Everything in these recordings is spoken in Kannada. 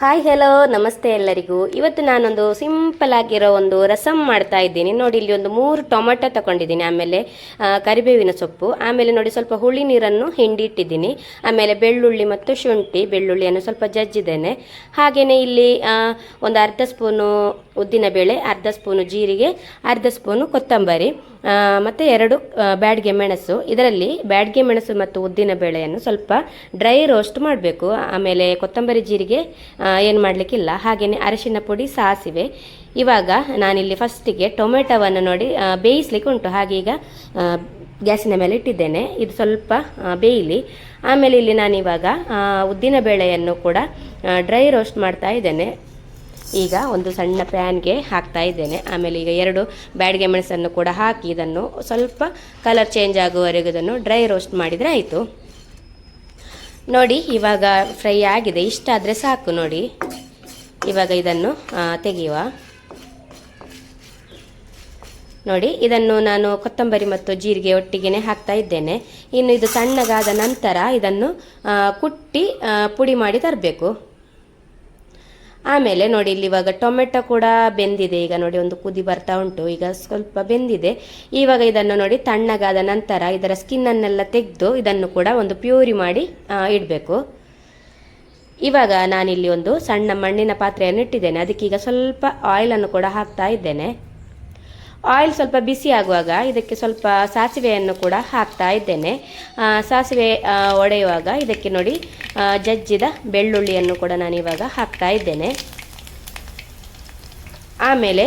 ಹಾಯ್ ಹೆಲೋ ನಮಸ್ತೆ ಎಲ್ಲರಿಗೂ. ಇವತ್ತು ನಾನೊಂದು ಸಿಂಪಲ್ ಆಗಿರೋ ಒಂದು ರಸಮ್ ಮಾಡ್ತಾ ಇದ್ದೀನಿ. ನೋಡಿ, ಇಲ್ಲಿ ಒಂದು ಮೂರು ಟೊಮೆಟೊ ತಗೊಂಡಿದ್ದೀನಿ. ಆಮೇಲೆ ಕರಿಬೇವಿನ ಸೊಪ್ಪು. ಆಮೇಲೆ ನೋಡಿ, ಸ್ವಲ್ಪ ಹುಳಿ ನೀರನ್ನು ಹಿಂಡಿ ಇಟ್ಟಿದ್ದೀನಿ ಆಮೇಲೆ ಬೆಳ್ಳುಳ್ಳಿ ಮತ್ತು ಶುಂಠಿ, ಬೆಳ್ಳುಳ್ಳಿಯನ್ನು ಸ್ವಲ್ಪ ಜಜ್ಜಿದ್ದೇನೆ. ಹಾಗೆಯೇ ಇಲ್ಲಿ ಒಂದು ಅರ್ಧ ಸ್ಪೂನು ಉದ್ದಿನ ಬೇಳೆ ಅರ್ಧ ಸ್ಪೂನು ಜೀರಿಗೆ, ಅರ್ಧ ಸ್ಪೂನು ಕೊತ್ತಂಬರಿ. ಮತ್ತು ಎರಡು ಬ್ಯಾಡ್ಗೆ ಮೆಣಸು. ಇದರಲ್ಲಿ ಬ್ಯಾಡ್ಗೆ ಮೆಣಸು ಮತ್ತು ಉದ್ದಿನ ಬೇಳೆಯನ್ನು ಸ್ವಲ್ಪ ಡ್ರೈ ರೋಸ್ಟ್ ಮಾಡಬೇಕು. ಆಮೇಲೆ ಕೊತ್ತಂಬರಿ ಜೀರಿಗೆ ಏನು ಮಾಡಲಿಕ್ಕಿಲ್ಲ. ಹಾಗೆಯೇ ಅರಿಶಿನ ಪುಡಿ, ಸಾಸಿವೆ. ಇವಾಗ ನಾನಿಲ್ಲಿ ಫಸ್ಟಿಗೆ ಟೊಮೆಟೊವನ್ನು ನೋಡಿ ಬೇಯಿಸ್ಲಿಕ್ಕೆ ಉಂಟು. ಹಾಗೆ ಈಗ ಗ್ಯಾಸಿನ ಮೇಲೆ ಇಟ್ಟಿದ್ದೇನೆ. ಇದು ಸ್ವಲ್ಪ ಬೇಯಲಿ. ಆಮೇಲೆ ಇಲ್ಲಿ ನಾನಿವಾಗ ಉದ್ದಿನ ಬೇಳೆಯನ್ನು ಕೂಡ ಡ್ರೈ ರೋಸ್ಟ್ ಮಾಡ್ತಾ ಇದ್ದೇನೆ. ಈಗ ಒಂದು ಸಣ್ಣ ಪ್ಯಾನ್ಗೆ ಹಾಕ್ತಾ ಇದ್ದೇನೆ. ಆಮೇಲೆ ಈಗ ಎರಡು ಬ್ಯಾಡ್ಗೆ ಮೆಣಸನ್ನು ಕೂಡ ಹಾಕಿ ಇದನ್ನು ಸ್ವಲ್ಪ ಕಲರ್ ಚೇಂಜ್ ಆಗುವವರೆಗೂ ಇದನ್ನು ಡ್ರೈ ರೋಸ್ಟ್ ಮಾಡಿದರೆ ಆಯಿತು. ನೋಡಿ, ಇವಾಗ ಫ್ರೈ ಆಗಿದೆ. ಇಷ್ಟಾದರೆ ಸಾಕು ನೋಡಿ. ಇವಾಗ ಇದನ್ನು ತೆಗೆಯುವ. ನೋಡಿ, ಇದನ್ನು ನಾನು ಕೊತ್ತಂಬರಿ ಮತ್ತು ಜೀರಿಗೆ ಒಟ್ಟಿಗೆ ಹಾಕ್ತಾ ಇದ್ದೇನೆ. ಇನ್ನು ಇದು ಸಣ್ಣಗಾದ ನಂತರ ಇದನ್ನು ಕುಟ್ಟಿ ಪುಡಿ ಮಾಡಿ ತರಬೇಕು. ಆಮೇಲೆ ನೋಡಿ ಇಲ್ಲಿ ಇವಾಗ ಟೊಮೆಟೊ ಕೂಡ ಬೆಂದಿದೆ. ಈಗ ನೋಡಿ ಒಂದು ಕುದಿ ಬರ್ತಾ ಉಂಟು. ಈಗ ಸ್ವಲ್ಪ ಬೆಂದಿದೆ. ಇವಾಗ ಇದನ್ನು ನೋಡಿ ತಣ್ಣಗಾದ ನಂತರ ಇದರ ಸ್ಕಿನ್ನನ್ನೆಲ್ಲ ತೆಗೆದು ಇದನ್ನು ಕೂಡ ಒಂದು ಪ್ಯೂರಿ ಮಾಡಿ ಇಡಬೇಕು. ಇವಾಗ ನಾನಿಲ್ಲಿ ಒಂದು ಸಣ್ಣ ಮಣ್ಣಿನ ಪಾತ್ರೆಯನ್ನು ಇಟ್ಟಿದ್ದೇನೆ ಅದಕ್ಕೀಗ ಸ್ವಲ್ಪ ಆಯಿಲನ್ನು ಕೂಡ ಹಾಕ್ತಾ ಇದ್ದೇನೆ. ಆಯಿಲ್ ಸ್ವಲ್ಪ ಬಿಸಿ ಆಗುವಾಗ ಇದಕ್ಕೆ ಸ್ವಲ್ಪ ಸಾಸಿವೆಯನ್ನು ಕೂಡ ಹಾಕ್ತಾ ಇದ್ದೇನೆ. ಸಾಸಿವೆ ಒಡೆಯುವಾಗ ಇದಕ್ಕೆ ನೋಡಿ ಜಜ್ಜಿದ ಬೆಳ್ಳುಳ್ಳಿಯನ್ನು ಕೂಡ ನಾನು ಇವಾಗ ಹಾಕ್ತಾ ಇದ್ದೇನೆ. ಆಮೇಲೆ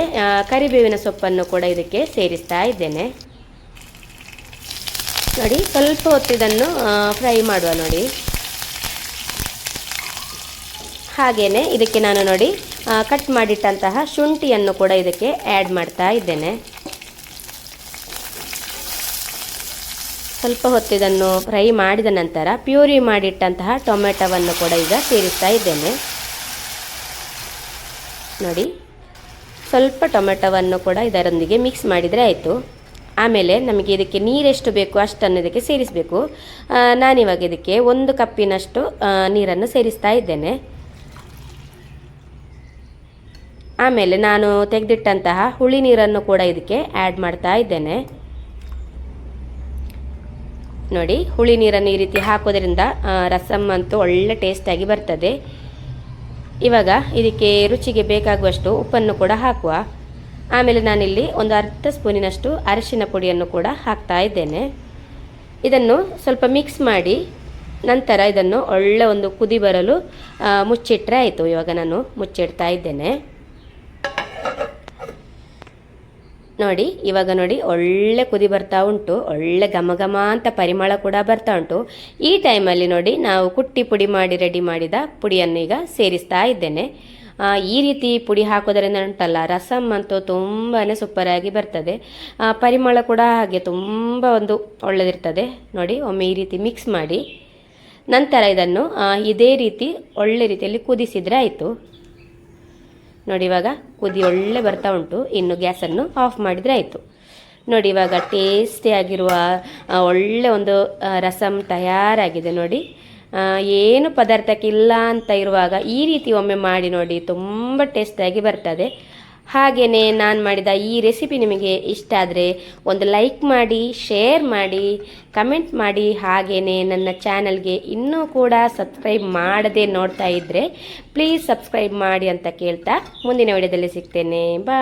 ಕರಿಬೇವಿನ ಸೊಪ್ಪನ್ನು ಕೂಡ ಇದಕ್ಕೆ ಸೇರಿಸ್ತಾ ಇದ್ದೇನೆ. ನೋಡಿ, ಸ್ವಲ್ಪ ಹೊತ್ತಿದನ್ನು ಫ್ರೈ ಮಾಡುವ ನೋಡಿ. ಹಾಗೆಯೇ ಇದಕ್ಕೆ ನಾನು ನೋಡಿ ಕಟ್ ಮಾಡಿಟ್ಟಂತಹ ಶುಂಠಿಯನ್ನು ಕೂಡ ಇದಕ್ಕೆ ಆ್ಯಡ್ ಮಾಡ್ತಾ ಇದ್ದೇನೆ. ಸ್ವಲ್ಪ ಹೊತ್ತಿದನ್ನು ಫ್ರೈ ಮಾಡಿದ ನಂತರ ಪ್ಯೂರಿ ಮಾಡಿಟ್ಟಂತಹ ಟೊಮೆಟೊವನ್ನು ಕೂಡ ಈಗ ಸೇರಿಸ್ತಾ ಇದ್ದೇನೆ. ನೋಡಿ, ಸ್ವಲ್ಪ ಟೊಮೆಟೊವನ್ನು ಕೂಡ ಇದರೊಂದಿಗೆ ಮಿಕ್ಸ್ ಮಾಡಿದರೆ ಆಯಿತು. ಆಮೇಲೆ ನಮಗೆ ಇದಕ್ಕೆ ನೀರೆಷ್ಟು ಬೇಕು ಅಷ್ಟನ್ನು ಇದಕ್ಕೆ ಸೇರಿಸಬೇಕು. ನಾನಿವಾಗ ಇದಕ್ಕೆ ಒಂದು ಕಪ್ಪಿನಷ್ಟು ನೀರನ್ನು ಸೇರಿಸ್ತಾ ಇದ್ದೇನೆ. ಆಮೇಲೆ ನಾನು ತೆಗೆದಿಟ್ಟಂತಹ ಹುಳಿ ನೀರನ್ನು ಕೂಡ ಇದಕ್ಕೆ ಆ್ಯಡ್ ಮಾಡ್ತಾ ಇದ್ದೇನೆ. ನೋಡಿ, ಹುಳಿ ನೀರನ್ನು ಈ ರೀತಿ ಹಾಕೋದ್ರಿಂದ ರಸಮ್ ಅಂತೂ ಒಳ್ಳೆ ಟೇಸ್ಟಾಗಿ ಬರ್ತದೆ. ಇವಾಗ ಇದಕ್ಕೆ ರುಚಿಗೆ ಬೇಕಾಗುವಷ್ಟು ಉಪ್ಪನ್ನು ಕೂಡ ಹಾಕುವ. ಆಮೇಲೆ ನಾನಿಲ್ಲಿ ಒಂದು ಅರ್ಧ ಸ್ಪೂನಿನಷ್ಟು ಅರಿಶಿನ ಪುಡಿಯನ್ನು ಕೂಡ ಹಾಕ್ತಾ ಇದ್ದೇನೆ. ಇದನ್ನು ಸ್ವಲ್ಪ ಮಿಕ್ಸ್ ಮಾಡಿ, ನಂತರ ಇದನ್ನು ಒಳ್ಳೆ ಒಂದು ಕುದಿ ಬರಲು ಮುಚ್ಚಿಟ್ಟರೆ ಆಯಿತು. ಇವಾಗ ನಾನು ಮುಚ್ಚಿಡ್ತಾ ಇದ್ದೇನೆ. ನೋಡಿ, ಇವಾಗ ನೋಡಿ, ಒಳ್ಳೆ ಕುದಿ ಬರ್ತಾ ಉಂಟು, ಒಳ್ಳೆ ಘಮ ಘಮ ಅಂತ ಪರಿಮಳ ಕೂಡ ಬರ್ತಾ ಉಂಟು. ಈ ಟೈಮಲ್ಲಿ ನೋಡಿ, ನಾವು ಕುಟ್ಟಿ ಪುಡಿ ಮಾಡಿ ರೆಡಿ ಮಾಡಿದ ಪುಡಿಯನ್ನು ಈಗ ಸೇರಿಸ್ತಾ ಇದ್ದೇನೆ. ಈ ರೀತಿ ಪುಡಿ ಹಾಕೋದರಿಂದ ಉಂಟಲ್ಲ ರಸಮ್ ಅಂತೂ ತುಂಬಾ ಸೂಪರಾಗಿ ಬರ್ತದೆ. ಪರಿಮಳ ಕೂಡ ಹಾಗೆ ತುಂಬ ಒಂದು ಒಳ್ಳೆದಿರ್ತದೆ. ನೋಡಿ, ಒಮ್ಮೆ ಈ ರೀತಿ ಮಿಕ್ಸ್ ಮಾಡಿ. ನಂತರ ಇದನ್ನು ಇದೇ ರೀತಿ ಒಳ್ಳೆ ರೀತಿಯಲ್ಲಿ ಕುದಿಸಿದರೆ ಆಯಿತು. ನೋಡಿ ಇವಾಗ ಕುದಿ ಒಳ್ಳೆ ಬರ್ತಾ ಉಂಟು. ಇನ್ನು ಗ್ಯಾಸನ್ನು ಆಫ್ ಮಾಡಿದರೆ ಆಯಿತು. ನೋಡಿ, ಇವಾಗ ಟೇಸ್ಟಿಯಾಗಿರುವ ಒಳ್ಳೆ ಒಂದು ರಸಂ ತಯಾರಾಗಿದೆ ನೋಡಿ. ಏನು ಪದಾರ್ಥಕ್ಕಿಲ್ಲ ಅಂತ ಇರುವಾಗ ಈ ರೀತಿ ಒಮ್ಮೆ ಮಾಡಿ ನೋಡಿ, ತುಂಬ ಟೇಸ್ಟಿಯಾಗಿ ಬರ್ತದೆ. ಹಾಗೆಯೇ ನಾನು ಮಾಡಿದ ಈ ರೆಸಿಪಿ ನಿಮಗೆ ಇಷ್ಟ ಆದರೆ ಒಂದು ಲೈಕ್ ಮಾಡಿ ಶೇರ್ ಮಾಡಿ ಕಮೆಂಟ್ ಮಾಡಿ. ಹಾಗೇ ನನ್ನ ಚಾನಲ್ಗೆ ಇನ್ನೂ ಕೂಡ ಸಬ್ಸ್ಕ್ರೈಬ್ ಮಾಡದೆ ನೋಡ್ತಾ ಇದ್ದರೆ ಪ್ಲೀಸ್ ಸಬ್ಸ್ಕ್ರೈಬ್ ಮಾಡಿ ಅಂತ ಕೇಳ್ತಾ ಮುಂದಿನ ವಿಡಿಯೋದಲ್ಲಿ ಸಿಗ್ತೇನೆ. ಬಾ